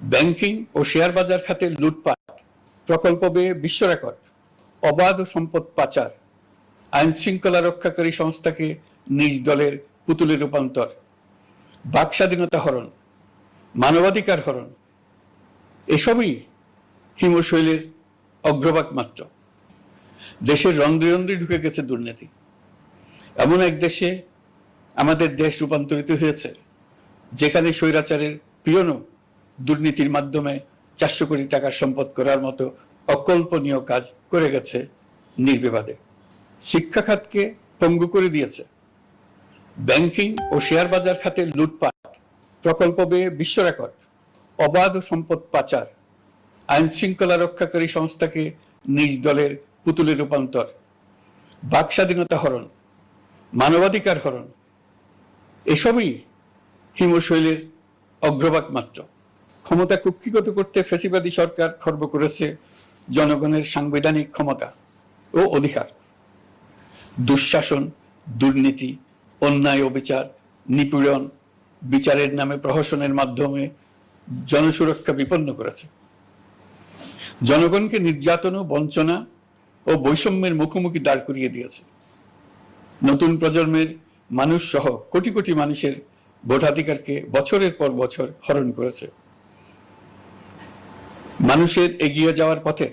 Banking ও share বাজার খাতে লুটপাট, প্রকল্প ব্যয়ে বিশ্ব রেকর্ড, অবাধ সম্পদ পাচার, আইন শৃঙ্খলা রক্ষাকারী সংস্থাকে নিজ দলের পুতুলে রূপান্তর, বাক স্বাধীনতা হরণ, মানবাধিকার হরণ, এসবই হিমশৈলের অগ্রভাগ মাত্র। দেশের রন্ধ্রে রন্ধ্রে ঢুকে গেছে দুর্নীতি। এমন এক দেশে আমাদের দেশ রূপান্তরিত হয়েছে, যেখানে স্বৈরাচারের পিয়নও দুর্নীতির মাধ্যমে চারশো কোটি টাকার সম্পদ করার মতো অকল্পনীয় কাজ করে গেছে নির্বিবাদে। শিক্ষা খাতকে পঙ্গু করে দিয়েছে। ব্যাংকিং ও শেয়ার বাজার খাতে লুটপাট, প্রকল্প বেয়ে বিশ্ব রেকর্ড, অবাধ সম্পদ পাচার, আইন শৃঙ্খলা রক্ষাকারী সংস্থাকে নিজ দলের পুতুলে রূপান্তর, বাক স্বাধীনতা হরণ, মানবাধিকার হরণ, এসবই হিমশৈলের অগ্রভাগ মাত্র। ক্ষমতা কুক্ষিগত করতে ফেসিবাদী সরকার খর্ব করেছে জনগণের সাংবিধানিক ক্ষমতা ও অধিকার। দুঃশাসন, দুর্নীতি, অন্যায় অবিচার, নিপীড়ন, বিচারের নামে প্রহসনের মাধ্যমে জনসুরক্ষা বিপন্ন করেছে। জনগণকে নির্যাতন ও বঞ্চনা ও বৈষম্যের মুখোমুখি দাঁড় করিয়ে দিয়েছে। নতুন প্রজন্মের মানুষ সহ কোটি কোটি মানুষের ভোটাধিকারকে বছরের পর বছর হরণ করেছে। মানুষের এগিয়ে যাওয়ার পথে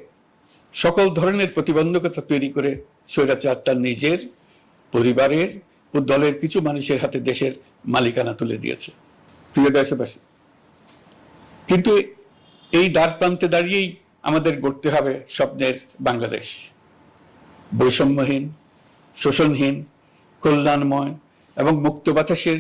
সকল ধরনের প্রতিবন্ধকতা তৈরি করে স্বৈরাচার তার নিজের, পরিবারের ও দলের কিছু মানুষের হাতে দেশের মালিকানা তুলে দিয়েছে। প্রিয় দেশবাসী, কিন্তু এই দ্বার প্রান্তে দাঁড়িয়েই আমাদের গড়তে হবে স্বপ্নের বাংলাদেশ। বৈষম্যহীন, শোষণহীন, কল্যাণময় এবং মুক্ত বাতাসের